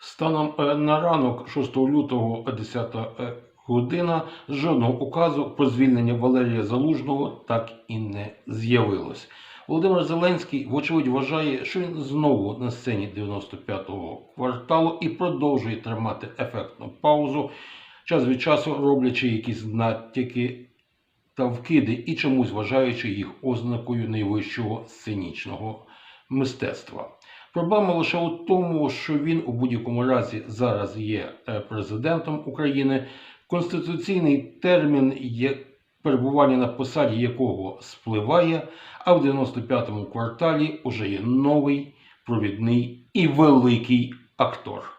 Станом е, на ранок 6 лютого 10 е, година жодного указу про звільнення Валерія Залужного так і не з'явилось. Володимир Зеленський, вочевидь, вважає, що він знову на сцені 95-го кварталу і продовжує тримати ефектну паузу, час від часу роблячи якісь натяки та вкиди і чомусь вважаючи їх ознакою найвищого сценічного мистецтва. Проблема лише у тому, що він у будь-якому разі зараз є е, президентом України. Конституційний термін є перебування на посаді якого спливає, а в 95-му кварталі уже є новий провідний і великий актор,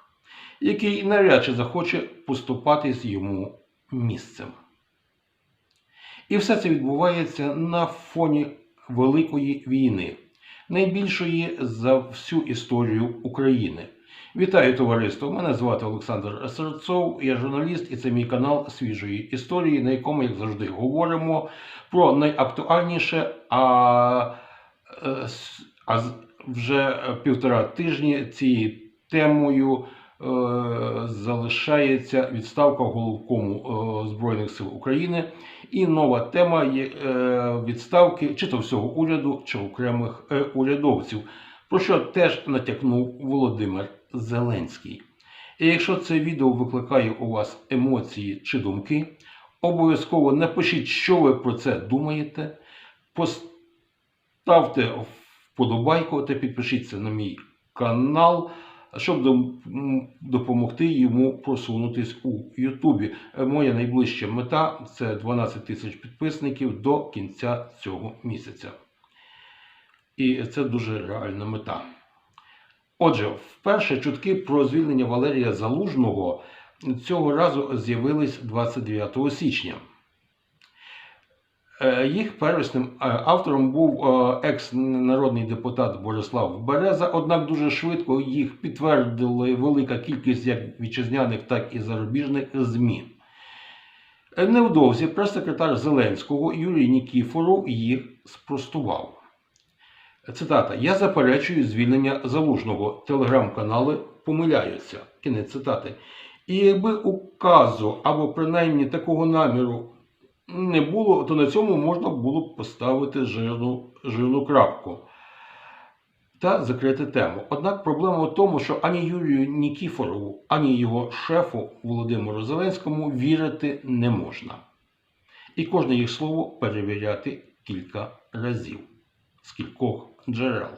який навряд чи захоче поступатись йому місцем. І все це відбувається на фоні Великої війни, найбільшої за всю історію України. Вітаю товариство! Мене звати Олександр Серцов, я журналіст, і це мій канал свіжої історії, на якому, як завжди, говоримо про найактуальніше, а, е, а вже півтора тижні цією темою залишається відставка головкому е, Збройних сил України. І нова тема є е, відставки чи то всього уряду, чи окремих е, урядовців, про що теж натякнув Володимир Зеленський. І якщо це відео викликає у вас емоції чи думки, обов'язково напишіть, що ви про це думаєте. Поставте вподобайку та підпишіться на мій канал, щоб допомогти йому просунутись у Ютубі. Е, Моя найближча мета це 12 тисяч підписників до кінця цього місяця. І це дуже реальна мета. Отже, вперше чутки про звільнення Валерія Залужного цього разу з'явились 29 січня. Е, Їх первісним е, автором був е, екс-народний депутат Борислав Береза, однак дуже швидко їх підтвердили велика кількість як вітчизняних, так і зарубіжних ЗМІ. Е, Невдовзі прес-секретар Зеленського Юрій Нікіфоров їх спростував. Цитата: Я заперечую звільнення залужного. Телеграм-канали помиляються. Кінець цитати. І якби указу або принаймні такого наміру не було, то на цьому можна було б поставити жирну, жирну крапку та закрити тему. Однак проблема в тому, що ані Юрію Нікіфорову, ані його шефу Володимиру Зеленському вірити не можна. І кожне їх слово перевіряти кілька разів з кількох джерел.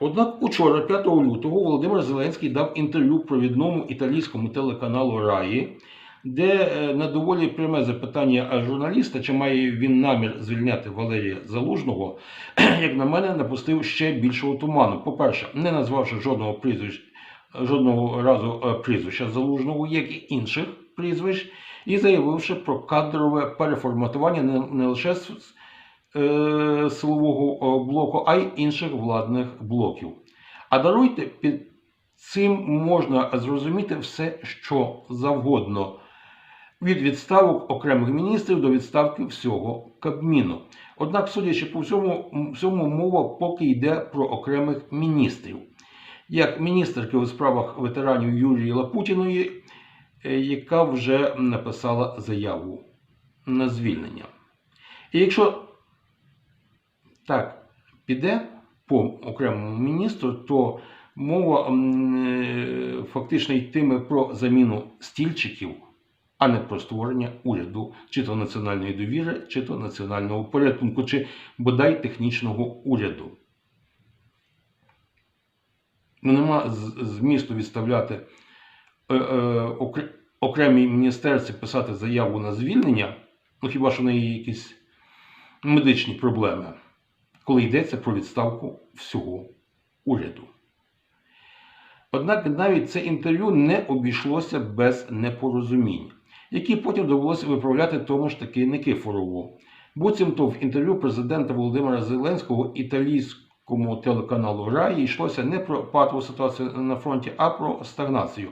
Однак учора, 5 лютого, Володимир Зеленський дав інтерв'ю провідному італійському телеканалу Раї, де е, на доволі пряме запитання журналіста, чи має він намір звільняти Валерія Залужного, як на мене, напустив ще більшого туману. По-перше, не назвавши жодного прізвищ, жодного разу е, прізвища Залужного, як і інших прізвищ, і заявивши про кадрове переформатування не, лише з е, силового блоку, а й інших владних блоків. А даруйте, під цим можна зрозуміти все, що завгодно. Від відставок окремих міністрів до відставки всього Кабміну. Однак, судячи по всьому, всьому мова поки йде про окремих міністрів. Як міністерки у справах ветеранів Юлії Лапутіної, е, яка вже написала заяву на звільнення. І якщо так піде по окремому міністру, то мова е, фактично йтиме про заміну стільчиків, а не про створення уряду, чи то національної довіри, чи то національного порятунку, чи бодай технічного уряду. Ну, нема змісту відставляти е, е, окр- окремій міністерці писати заяву на звільнення, ну хіба що в неї якісь медичні проблеми, коли йдеться про відставку всього уряду. Однак навіть це інтерв'ю не обійшлося без непорозумінь, які потім довелося виправляти тому ж таки Никифорову. Буцімто в інтерв'ю президента Володимира Зеленського італійському телеканалу Раї йшлося не про патову ситуацію на фронті, а про стагнацію.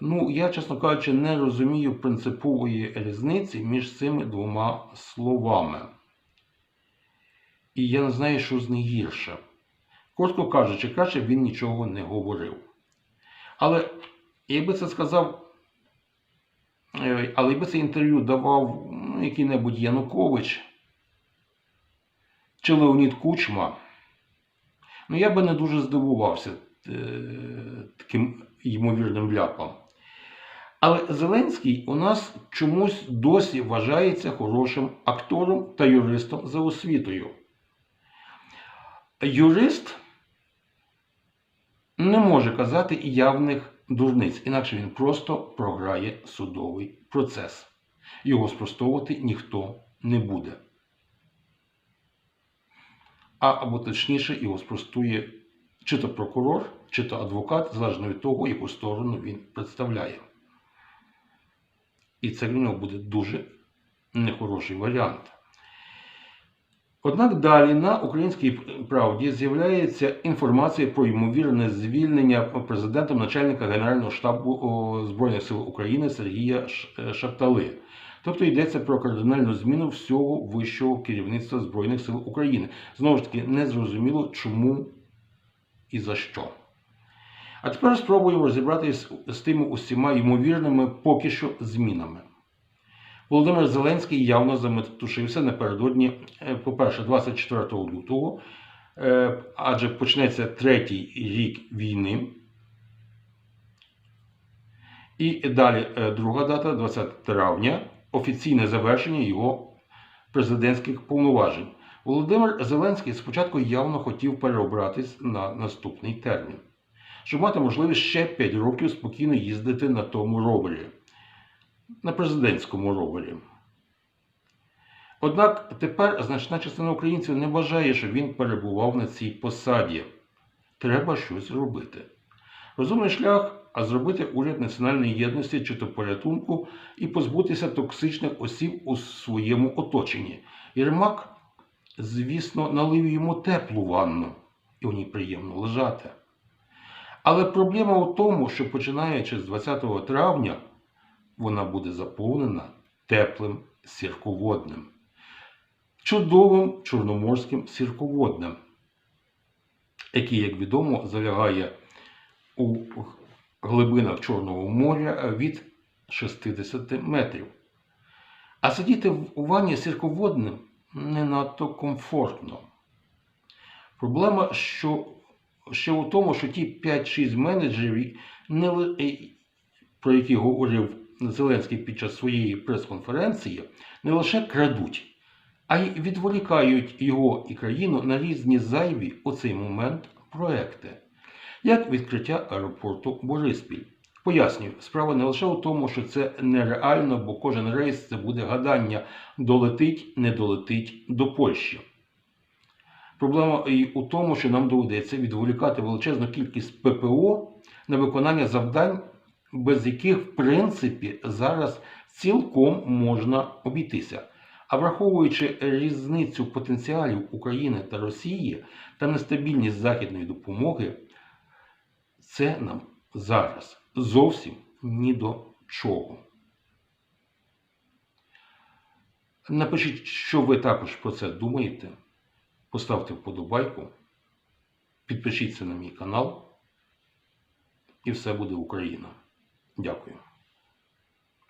Ну, я, чесно кажучи, не розумію принципової різниці між цими двома словами. І я не знаю, що з них гірше. Коротко кажучи, краще він нічого не говорив. Але якби це сказав, але якби це інтерв'ю давав ну, який-небудь Янукович чи Леонід Кучма, ну я би не дуже здивувався е, таким ймовірним ляпом. Але Зеленський у нас чомусь досі вважається хорошим актором та юристом за освітою. Юрист не може казати явних дурниць, інакше він просто програє судовий процес. Його спростовувати ніхто не буде. А або точніше, його спростує чи то прокурор, чи то адвокат, залежно від того, яку сторону він представляє. І це для нього буде дуже нехороший варіант. Однак далі на українській правді з'являється інформація про ймовірне звільнення президентом начальника Генерального штабу Збройних сил України Сергія е, Шаптали. Тобто йдеться про кардинальну зміну всього вищого керівництва Збройних сил України. Знову ж таки, не зрозуміло, чому і за що. А тепер спробуємо розібратися з тими усіма ймовірними поки що змінами. Володимир Зеленський явно заметушився напередодні, е, по-перше, 24 лютого, е, адже почнеться третій рік війни. І далі е, друга дата, 20 травня, офіційне завершення його президентських повноважень. Володимир Зеленський спочатку явно хотів переобратись на наступний термін, щоб мати можливість ще 5 років спокійно їздити на тому ровері на президентському ровері. Однак тепер значна частина українців не бажає, щоб він перебував на цій посаді. Треба щось робити. Розумний шлях, а зробити уряд національної єдності чи то порятунку і позбутися токсичних осіб у своєму оточенні. Єрмак, звісно, налив йому теплу ванну, і у ній приємно лежати. Але проблема у тому, що починаючи з 20 травня вона буде заповнена теплим сірководним, чудовим чорноморським сірководним, який, як відомо, залягає у глибинах Чорного моря від 60 метрів. А сидіти у ванні сірководним не надто комфортно. Проблема що, ще у тому, що ті 5-6 менеджерів, не, про які говорив Зеленський під час своєї прес-конференції, не лише крадуть, а й відволікають його і країну на різні зайві у цей момент проекти, як відкриття аеропорту Бориспіль. Пояснюю, справа не лише у тому, що це нереально, бо кожен рейс це буде гадання долетить, не долетить до Польщі. Проблема і у тому, що нам доведеться відволікати величезну кількість ППО на виконання завдань, без яких, в принципі, зараз цілком можна обійтися. А враховуючи різницю потенціалів України та Росії та нестабільність західної допомоги, це нам зараз зовсім ні до чого. Напишіть, що ви також про це думаєте. Поставте вподобайку, підпишіться на мій канал, і все буде Україна. Дякую.